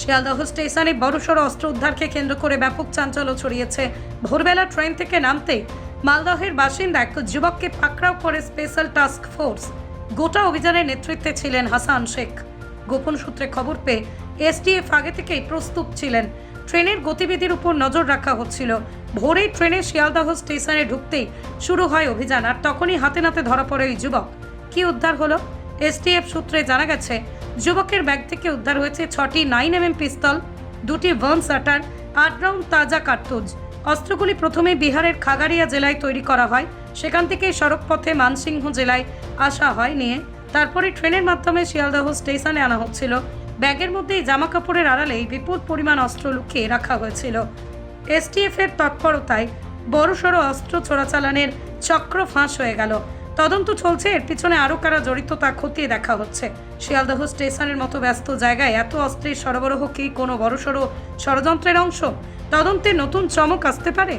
শিয়ালদহ স্টেশনে বড়সড় অস্ত্র উদ্ধারকে কেন্দ্র করে ব্যাপক চাঞ্চল্য ছড়িয়েছে। ভোরবেলা ট্রেন থেকে নামতেই মালদহের বাসিন্দা এক যুবককে পাকড়াও করে স্পেশাল টাস্ক ফোর্স। গোটা অভিযানের নেতৃত্বে ছিলেন হাসান শেখ। গোপন সূত্রে খবর পেয়ে এসটিএফ আগে থেকেই প্রস্তুত ছিলেন। ট্রেনের গতিবিধির উপর নজর রাখা হচ্ছিল। ভোরেই ট্রেনে শিয়ালদহ স্টেশনে ঢুকতেই শুরু হয় অভিযান, আর তখনই হাতে নাতে ধরা পড়ে ওই যুবক। কি উদ্ধার হলো? এসটিএফ সূত্রে জানা গেছে যুবকের ব্যাগ থেকে উদ্ধার হয়েছে ছটি নাইন এমএম পিস্তল, দুটি ভার্ম শাটার, আট রাউন্ড তাজা কার্তুজ। অস্ত্রগুলি প্রথমে বিহারের খাগাড়িয়া জেলায় তৈরি করা হয়। সেখান থেকে সড়কপথে মানসিংহ জেলায় আসা হয় নিয়ে। তারপরে ট্রেনের মাধ্যমে শিয়ালদহ স্টেশনে আনা হচ্ছিল। ব্যাগের মধ্যেই জামা কাপড়ের আড়ালেই বিপুল পরিমাণ অস্ত্র লুকিয়ে রাখা হয়েছিল। এসটিএফ এর তৎপরতায় বড়সড় অস্ত্র চোরাচালানের চক্র ফাঁস হয়ে গেল। তদন্ত চলছে। এর পিছনে আরও কারা জড়িত তা খতিয়ে দেখা হচ্ছে। শিয়ালদহ স্টেশনের মতো ব্যস্ত জায়গায় এত অস্ত্রের সরবরাহ কি কোনো বড়সড় ষড়যন্ত্রের অংশ? তদন্তে নতুন চমক আসতে পারে?